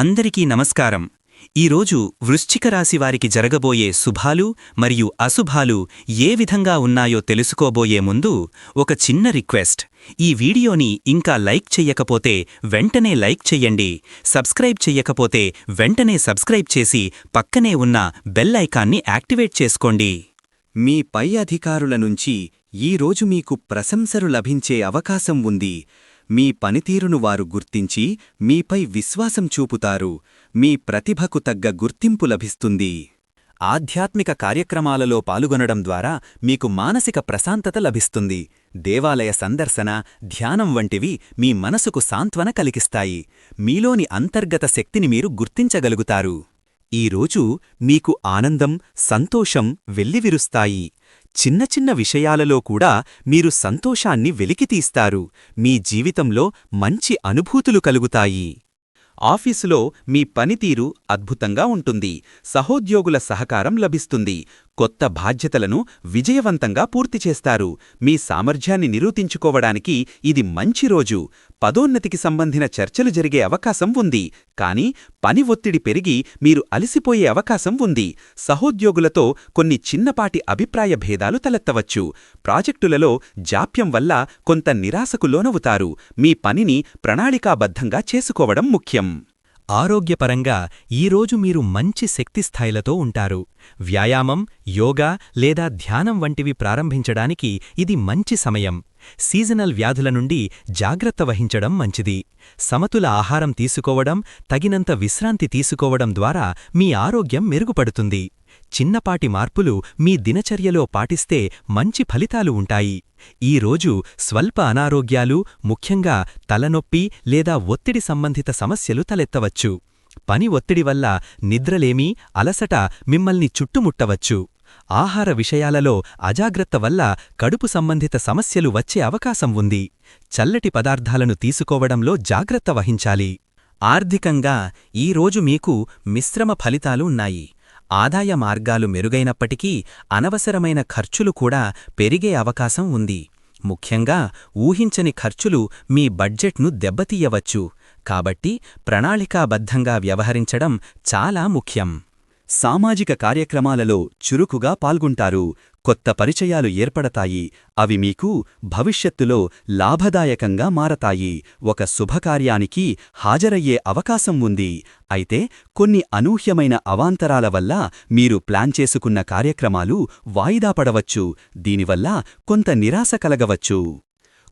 అందరికీ నమస్కారం. ఈరోజు వృశ్చిక రాశి వారికి జరగబోయే శుభాలు మరియు అశుభాలు ఏ విధంగా ఉన్నాయో తెలుసుకోబోయే ముందు ఒక చిన్న రిక్వెస్ట్. ఈ వీడియోని ఇంకా లైక్ చెయ్యకపోతే వెంటనే లైక్ చెయ్యండి. సబ్స్క్రైబ్ చెయ్యకపోతే వెంటనే సబ్స్క్రైబ్ చేసి పక్కనే ఉన్న బెల్ ఐకాన్ని యాక్టివేట్ చేసుకోండి. మీ పై అధికారుల నుంచి ఈరోజు మీకు ప్రశంసలు లభించే అవకాశం ఉంది. మీ పనితీరును వారు గుర్తించి మీపై విశ్వాసం చూపుతారు. మీ ప్రతిభకు తగ్గ గుర్తింపు లభిస్తుంది. ఆధ్యాత్మిక కార్యక్రమాలలో పాల్గొనడం ద్వారా మీకు మానసిక ప్రశాంతత లభిస్తుంది. దేవాలయ సందర్శన ధ్యానం వంటివి మీ మనసుకు సాంత్వన కలిగిస్తాయి. మీలోని అంతర్గత శక్తిని మీరు గుర్తించగలుగుతారు. ఈరోజు మీకు ఆనందం సంతోషం వెల్లివిరుస్తాయి. చిన్న చిన్న విషయాలలో కూడా మీరు సంతోషాన్ని వెలికితీస్తారు మీ జీవితంలో మంచి అనుభూతులు కలుగుతాయి. ఆఫీసులో మీ పనితీరు అద్భుతంగా ఉంటుంది. సహోద్యోగుల సహకారం లభిస్తుంది. కొత్త బాధ్యతలను విజయవంతంగా పూర్తి చేస్తారు. మీ సామర్థ్యాన్ని నిరూపించుకోవడానికి ఇది మంచి రోజు. పదోన్నతికి సంబంధిన చర్చలు జరిగే అవకాశం ఉంది. కాని పని ఒత్తిడి పెరిగి మీరు అలసిపోయే అవకాశం ఉంది. సహోద్యోగులతో కొన్ని చిన్నపాటి అభిప్రాయ భేదాలు తలెత్తవచ్చు. ప్రాజెక్టులలో జాప్యం వల్ల కొంత నిరాశకు లోనవుతారు. మీ పనిని ప్రణాళికాబద్ధంగా చేసుకోవడం ముఖ్యం. ఆరోగ్యపరంగా ఈరోజు మీరు మంచి శక్తిస్థాయిలతో ఉంటారు. వ్యాయామం యోగా లేదా ధ్యానం వంటివి ప్రారంభించడానికి ఇది మంచి సమయం. సీజనల్ వ్యాధుల నుండి జాగ్రత్త వహించడం మంచిది. సమతుల ఆహారం తీసుకోవడం తగినంత విశ్రాంతి తీసుకోవడం ద్వారా మీ ఆరోగ్యం మెరుగుపడుతుంది. చిన్నపాటి మార్పులు మీ దినచర్యలో పాటిస్తే మంచి ఫలితాలు ఉంటాయి. ఈరోజు స్వల్ప అనారోగ్యాలు ముఖ్యంగా తలనొప్పి లేదా ఒత్తిడి సంబంధిత సమస్యలు తలెత్తవచ్చు. పని ఒత్తిడి వల్ల నిద్రలేమి అలసట మిమ్మల్ని చుట్టుముట్టవచ్చు. ఆహార విషయాలలో అజాగ్రత్త వల్ల కడుపు సంబంధిత సమస్యలు వచ్చే అవకాశం ఉంది. చల్లటి పదార్థాలను తీసుకోవడంలో జాగ్రత్త వహించాలి. ఆర్థికంగా ఈరోజు మీకు మిశ్రమ ఫలితాలు ఉన్నాయి. ఆదాయ మార్గాలు మెరుగైనప్పటికీ అనవసరమైన ఖర్చులు కూడా పెరిగే అవకాశం ఉంది. ముఖ్యంగా ఊహించని ఖర్చులు మీ బడ్జెట్ను దెబ్బతీయవచ్చు. కాబట్టి ప్రణాళికాబద్ధంగా వ్యవహరించడం చాలా ముఖ్యం. సామాజిక కార్యక్రమాలలో చురుకుగా పాల్గొంటారు. కొత్త పరిచయాలు ఏర్పడతాయి. అవి మీకు భవిష్యత్తులో లాభదాయకంగా మారతాయి. ఒక శుభకార్యానికి హాజరయ్యే అవకాశం ఉంది. అయితే కొన్ని అనూహ్యమైన అవాంతరాల వల్ల మీరు ప్లాన్ చేసుకున్న కార్యక్రమాలు వాయిదా పడవచ్చు. దీనివల్ల కొంత నిరాశ కలగవచ్చు.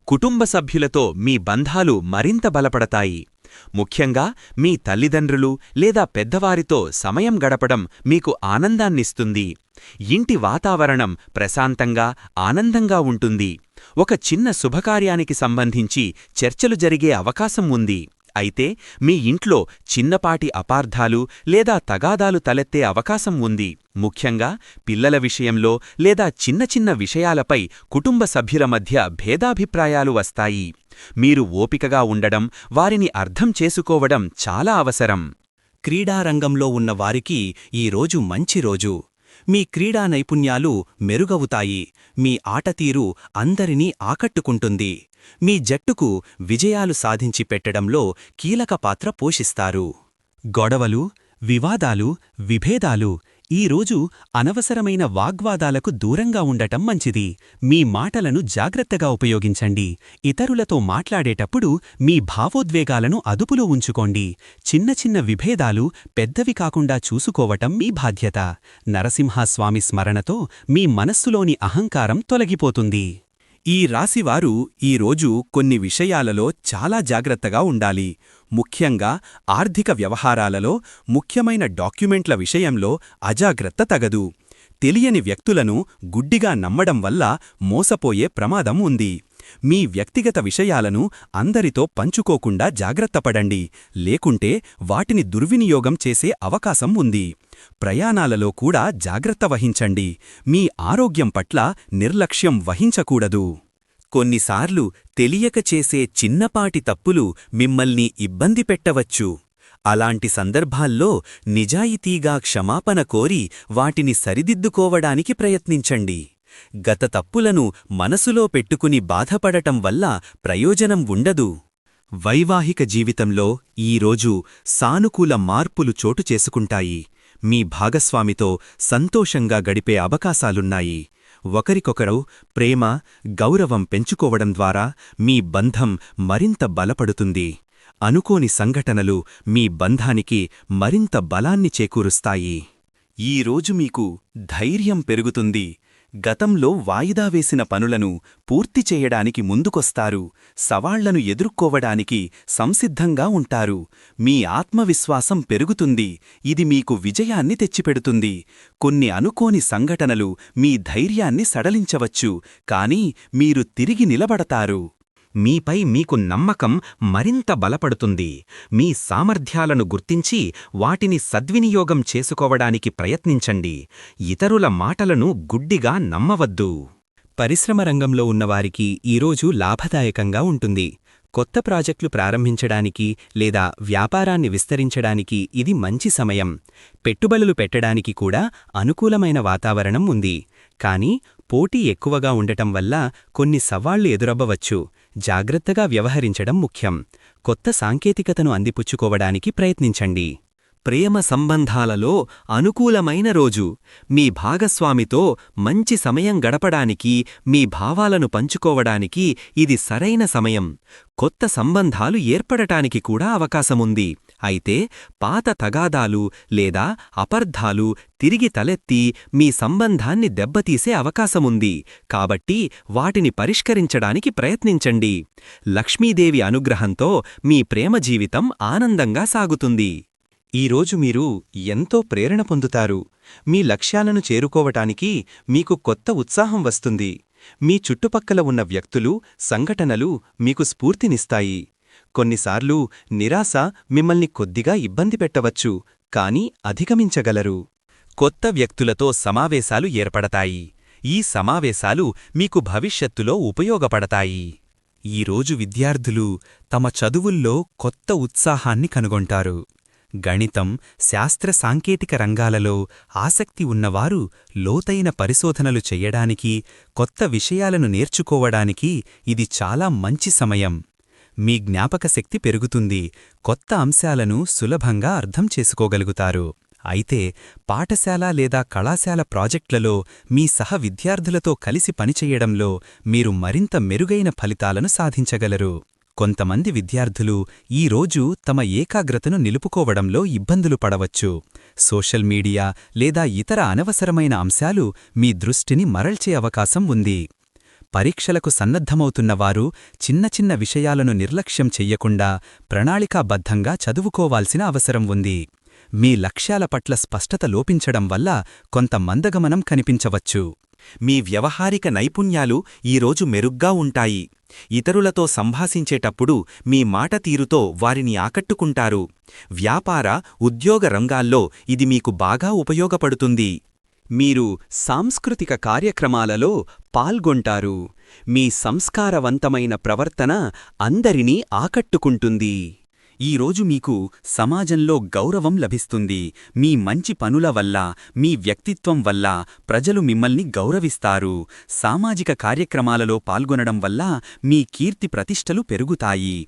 కుటుంబ సభ్యులతో మీ బంధాలు మరింత బలపడతాయి. ముఖ్యంగా మీ తల్లిదండ్రులు లేదా పెద్దవారితో సమయం గడపడం మీకు ఆనందాన్నిస్తుంది. ఇంటి వాతావరణం ప్రశాంతంగా ఆనందంగా ఉంటుంది. ఒక చిన్న శుభకార్యానికి సంబంధించి చర్చలు జరిగే అవకాశం ఉంది. అయితే మీ ఇంట్లో చిన్నపాటి అపార్థాలు లేదా తగాదాలు తలెత్తే అవకాశం ఉంది. ముఖ్యంగా పిల్లల విషయంలో లేదా చిన్న చిన్న విషయాలపై కుటుంబ సభ్యుల మధ్య భేదాభిప్రాయాలు వస్తాయి. మీరు ఓపికగా ఉండడం వారిని అర్థం చేసుకోవడం చాలా అవసరం. క్రీడారంగంలో ఉన్న వారికి ఈరోజు మంచి రోజు. మీ క్రీడా నైపుణ్యాలు మెరుగవుతాయి. మీ ఆటతీరు అందరినీ ఆకట్టుకుంటుంది. మీ జట్టుకు విజయాలు సాధించి పెట్టడంలో కీలక పాత్ర పోషిస్తారు. గొడవలు వివాదాలు విభేదాలు ఈరోజు అనవసరమైన వాగ్వాదాలకు దూరంగా ఉండటం మంచిది. మీ మాటలను జాగ్రత్తగా ఉపయోగించండి. ఇతరులతో మాట్లాడేటప్పుడు మీ భావోద్వేగాలను అదుపులో ఉంచుకోండి. చిన్న చిన్న విభేదాలు పెద్దవి కాకుండా చూసుకోవటం మీ బాధ్యత. నరసింహస్వామి స్మరణతో మీ మనస్సులోని అహంకారం తొలగిపోతుంది. ఈ రాశివారు ఈరోజు కొన్ని విషయాలలో చాలా జాగ్రత్తగా ఉండాలి. ముఖ్యంగా ఆర్థిక వ్యవహారాలలో ముఖ్యమైన డాక్యుమెంట్ల విషయంలో అజాగ్రత్త తగదు. తెలియని వ్యక్తులను గుడ్డిగా నమ్మడం వల్ల మోసపోయే ప్రమాదం ఉంది. మీ వ్యక్తిగత విషయాలను అందరితో పంచుకోకుండా జాగ్రత్తపడండి లేకుంటే వాటిని దుర్వినియోగం చేసే అవకాశం ఉంది. ప్రయాణాలలో కూడా జాగ్రత్త వహించండి. మీ ఆరోగ్యం పట్ల నిర్లక్ష్యం వహించకూడదు. కొన్నిసార్లు తెలియక చేసే చిన్నపాటి తప్పులు మిమ్మల్ని ఇబ్బంది పెట్టవచ్చు. అలాంటి సందర్భాల్లో నిజాయితీగా క్షమాపణ కోరి వాటిని సరిదిద్దుకోవడానికి ప్రయత్నించండి. గత తప్పులను మనసులో పెట్టుకుని బాధపడటం వల్ల ప్రయోజనం ఉండదు. వైవాహిక జీవితంలో ఈరోజు సానుకూల మార్పులు చోటు చేసుకుంటాయి. మీ భాగస్వామితో సంతోషంగా గడిపే అవకాశాలున్నాయి. ఒకరికొకరు ప్రేమ గౌరవం పెంచుకోవడం ద్వారా మీ బంధం మరింత బలపడుతుంది. అనుకోని సంఘటనలు మీ బంధానికి మరింత బలాన్ని చేకూరుస్తాయి. ఈరోజు మీకు ధైర్యం పెరుగుతుంది. గతంలో వాయిదా వేసిన పనులను పూర్తి చేయడానికి ముందుకొస్తారు. సవాళ్ళను ఎదుర్కోవడానికి సంసిద్ధంగా ఉంటారు. మీ ఆత్మవిశ్వాసం పెరుగుతుంది. ఇది మీకు విజయాన్ని తెచ్చిపెడుతుంది. కొన్ని అనుకోని సంఘటనలు మీ ధైర్యాన్ని సడలించవచ్చు. కాని మీరు తిరిగి నిలబడతారు. మీపై మీకు నమ్మకం మరింత బలపడుతుంది. మీ సామర్థ్యాలను గుర్తించి వాటిని సద్వినియోగం చేసుకోవడానికి ప్రయత్నించండి. ఇతరుల మాటలను గుడ్డిగా నమ్మవద్దు. పరిశ్రమ రంగంలో ఉన్నవారికి ఈరోజు లాభదాయకంగా ఉంటుంది. కొత్త ప్రాజెక్టులు ప్రారంభించడానికి లేదా వ్యాపారాన్ని విస్తరించడానికి ఇది మంచి సమయం. పెట్టుబడులు పెట్టడానికి కూడా అనుకూలమైన వాతావరణం ఉంది. కానీ పోటీ ఎక్కువగా ఉండటం వల్ల కొన్ని సవాళ్ళు ఎదురవ్వవచ్చు. జాగ్రత్తగా వ్యవహరించడం ముఖ్యం. కొత్త సాంకేతికతను అందిపుచ్చుకోవడానికి ప్రయత్నించండి. ప్రేమ సంబంధాలలో అనుకూలమైన రోజు. మీ భాగస్వామితో మంచి సమయం గడపడానికి మీ భావాలను పంచుకోవడానికి ఇది సరైన సమయం. కొత్త సంబంధాలు ఏర్పడటానికి కూడా అవకాశముంది. అయితే పాత తగాదాలు లేదా అపర్ధాలు తిరిగి తలెత్తి మీ సంబంధాన్ని దెబ్బతీసే అవకాశముంది. కాబట్టి వాటిని పరిష్కరించడానికి ప్రయత్నించండి. లక్ష్మీదేవి అనుగ్రహంతో మీ ప్రేమ జీవితం ఆనందంగా సాగుతుంది. ఈరోజు మీరు ఎంతో ప్రేరణ పొందుతారు. మీ లక్ష్యాలను చేరుకోవటానికి మీకు కొత్త ఉత్సాహం వస్తుంది. మీ చుట్టుపక్కల ఉన్న వ్యక్తులు సంఘటనలు మీకు స్ఫూర్తినిస్తాయి. కొన్నిసార్లు నిరాశ మిమ్మల్ని కొద్దిగా ఇబ్బంది పెట్టవచ్చు కాని అధిగమించగలరు. కొత్త వ్యక్తులతో సమావేశాలు ఏర్పడతాయి. ఈ సమావేశాలు మీకు భవిష్యత్తులో ఉపయోగపడతాయి. ఈరోజు విద్యార్థులు తమ చదువుల్లో కొత్త ఉత్సాహాన్ని కనుగొంటారు. గణితం శాస్త్ర సాంకేతిక రంగాలలో ఆసక్తి ఉన్నవారు లోతైన పరిశోధనలు చెయ్యడానికి కొత్త విషయాలను నేర్చుకోవడానికి ఇది చాలా మంచి సమయం. మీ జ్ఞాపకశక్తి పెరుగుతుంది. కొత్త అంశాలను సులభంగా అర్థం చేసుకోగలుగుతారు. అయితే పాఠశాల లేదా కళాశాల ప్రాజెక్టులలో మీ సహ విద్యార్థులతో కలిసి పనిచేయడంలో మీరు మరింత మెరుగైన ఫలితాలను సాధించగలరు. కొంతమంది విద్యార్థులు ఈ రోజు తమ ఏకాగ్రతను నిలుపుకోవడంలో ఇబ్బందులు పడవచ్చు. సోషల్ మీడియా లేదా ఇతర అనవసరమైన అంశాలు మీ దృష్టిని మరల్చే అవకాశం ఉంది. పరీక్షలకు సన్నద్ధమవుతున్నవారు చిన్న చిన్న విషయాలను నిర్లక్ష్యం చెయ్యకుండా ప్రణాళికాబద్ధంగా చదువుకోవాల్సిన అవసరం ఉంది. మీ లక్ష్యాల పట్ల స్పష్టత లోపించడం వల్ల కొంత మందగమనం కనిపించవచ్చు. మీ వ్యవహారిక నైపుణ్యాలు ఈరోజు మెరుగ్గా ఉంటాయి. ఇతరులతో సంభాషించేటప్పుడు మీ మాట తీరుతో వారిని ఆకట్టుకుంటారు. వ్యాపార ఉద్యోగ రంగాల్లో ఇది మీకు బాగా ఉపయోగపడుతుంది. మీరు సాంస్కృతిక కార్యక్రమాలలో పాల్గొంటారు. మీ సంస్కారవంతమైన ప్రవర్తన అందరినీ ఆకట్టుకుంటుంది. ఈరోజు మీకు సమాజంలో గౌరవం లభిస్తుంది. మీ మంచి పనుల వల్ల మీ వ్యక్తిత్వం వల్ల ప్రజలు మిమ్మల్ని గౌరవిస్తారు. సామాజిక కార్యక్రమాలలో పాల్గొనడం వల్ల మీ కీర్తి ప్రతిష్టలు పెరుగుతాయి.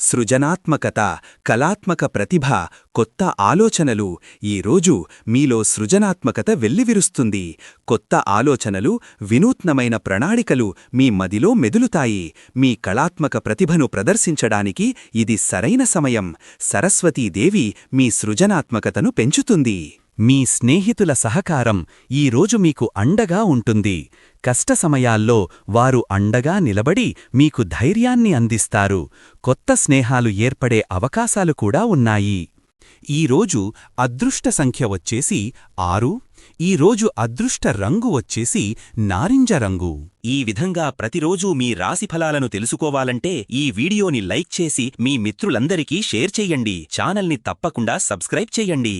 సృజనాత్మకత కళాత్మక ప్రతిభ కొత్త ఆలోచనలు. ఈరోజు మీలో సృజనాత్మకత వెల్లివిరుస్తుంది. కొత్త ఆలోచనలు వినూత్నమైన ప్రణాళికలు మీ మదిలో మెదులుతాయి. మీ కళాత్మక ప్రతిభను ప్రదర్శించడానికి ఇది సరైన సమయం. సరస్వతీదేవి మీ సృజనాత్మకతను పెంచుతుంది. మీ స్నేహితుల సహకారం ఈరోజు మీకు అండగా ఉంటుంది. కష్ట సమయాల్లో వారు అండగా నిలబడి మీకు ధైర్యాన్ని అందిస్తారు. కొత్త స్నేహాలు ఏర్పడే అవకాశాలు కూడా ఉన్నాయి. ఈరోజు అదృష్ట సంఖ్య వచ్చేసి ఆరు. ఈరోజు అదృష్ట రంగు వచ్చేసి నారింజ రంగు. ఈ విధంగా ప్రతిరోజూ మీ రాశిఫలాలను తెలుసుకోవాలంటే ఈ వీడియోని లైక్ చేసి మీ మిత్రులందరికీ షేర్ చెయ్యండి ఛానల్ని తప్పకుండా సబ్స్క్రైబ్ చెయ్యండి